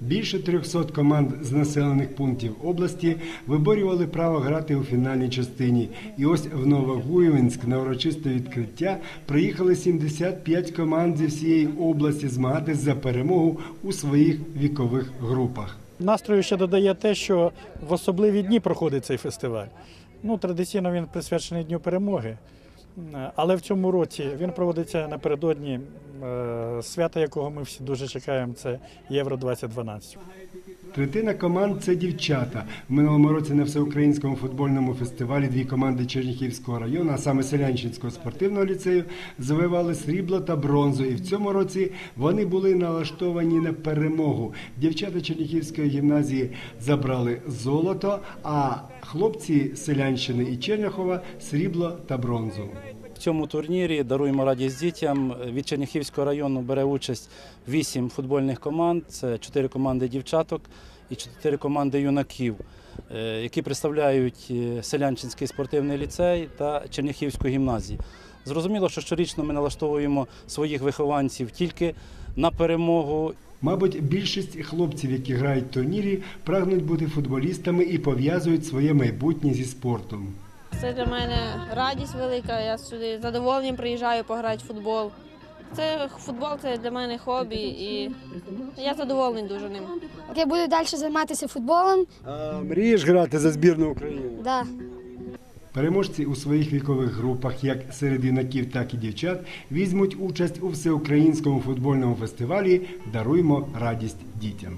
Більше 300 команд з населених пунктів області виборювали право грати у фінальній частині. І ось в Новогуєвинськ на урочисте відкриття приїхали 75 команд зі всієї області змагатись за перемогу у своїх вікових групах. Настрою ще додає те, що в особливі дні проходить цей фестиваль. Ну, традиційно він присвячений Дню перемоги. Е, Але в цьому році він проводиться напередодні е, свята, якого ми всі дуже чекаємо. Це Євро 2012. Третина команд це дівчата. В минулому році на всеукраїнському футбольному фестивалі дві команди Черніхівського району, а саме Селянчинського спортивного ліцею, завоювали срібло та бронзу. І в цьому році вони були налаштовані на перемогу. Дівчата Черніхівської гімназії забрали золото, а хлопці Селянщини і Черняхова срібло та бронзу. Цьому турнірі даруємо радість дітям. Від Черняхівського району бере участь вісім футбольних команд. Це чотири команди дівчаток і чотири команди юнаків, е, які представляють е, Селянчинський спортивний ліцей та Черняхівську гімназію. Зрозуміло, що щорічно ми налаштовуємо своїх вихованців тільки на перемогу Мабуть, більшість хлопців, які грають в турнірі, прагнуть бути футболістами і пов'язують своє майбутнє зі спортом. Це для мене радість велика. Я сюди з задоволенням приїжджаю пограти в футбол. Це футбол це для мене хобі, і я задоволений дуже ним. Я буду далі займатися футболом. А мрієш грати за збірну України? Да. Переможці у своїх вікових групах, як серед юнаків, так і дівчат, візьмуть участь у всеукраїнському футбольному фестивалі Даруймо радість дітям.